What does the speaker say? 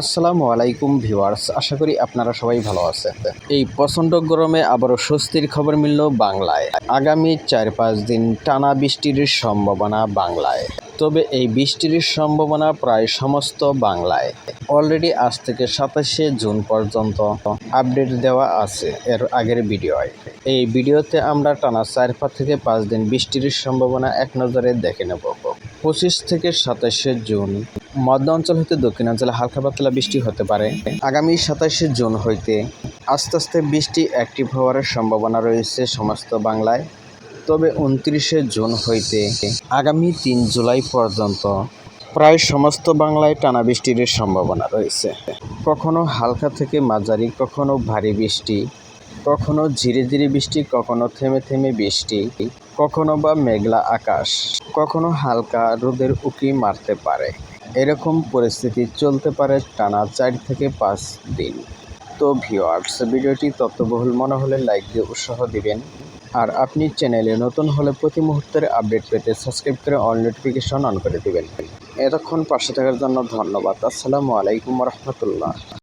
আসসালামু আলাইকুম ভিউয়ার্স, আশা করি আপনারা সবাই ভালো আছেন। এই প্রচণ্ড গরমে আবারও স্বস্তির খবর মিলল বাংলায়। আগামী চার পাঁচ দিন টানা বৃষ্টির সম্ভাবনা বাংলায়। তবে এই বৃষ্টির সম্ভাবনা প্রায় সমস্ত বাংলায়। অলরেডি আজ থেকে সাতাশে জুন পর্যন্ত আপডেট দেওয়া আছে এর আগের ভিডিওয়। এই ভিডিওতে আমরা টানা চার পাঁচ থেকে পাঁচ দিন বৃষ্টির সম্ভাবনা এক নজরে দেখে নেব। পঁচিশ থেকে সাতাশে জুন মধ্য অঞ্চল হতে দক্ষিণাঞ্চলে হালকা পাতলা বৃষ্টি হতে পারে। আগামী সাতাশে জুন হইতে আস্তে আস্তে বৃষ্টি অ্যাক্টিভ হওয়ার সম্ভাবনা রয়েছে সমস্ত বাংলায়। তবে উনত্রিশে জুন হইতে আগামী তিন জুলাই পর্যন্ত প্রায় সমস্ত বাংলায় টানা বৃষ্টির সম্ভাবনা রয়েছে। কখনো হালকা থেকে মাঝারি, কখনো ভারী বৃষ্টি, কখনো ধীরে ধীরে বৃষ্টি, কখনো থেমে থেমে বৃষ্টি, কখনো বা মেঘলা আকাশ, কখনো হালকা রোদের উকি মারতে পারে। এরকম পরিস্থিতি চলতে পারে টানা চার থেকে পাঁচ দিন। তো ভিওয়ার্স ভিডিওটি তত্ত্ববহুল মনে হলে লাইক দিয়ে উৎসাহ দিবেন। আর আপনি চ্যানেলে নতুন হলে প্রতি মুহূর্তের আপডেট পেতে সাবস্ক্রাইব করে অল নোটিফিকেশন অন করে দেবেন। এতক্ষণ পাশে থাকার জন্য ধন্যবাদ। আসসালামু আলাইকুম রহমতুল্লাহ।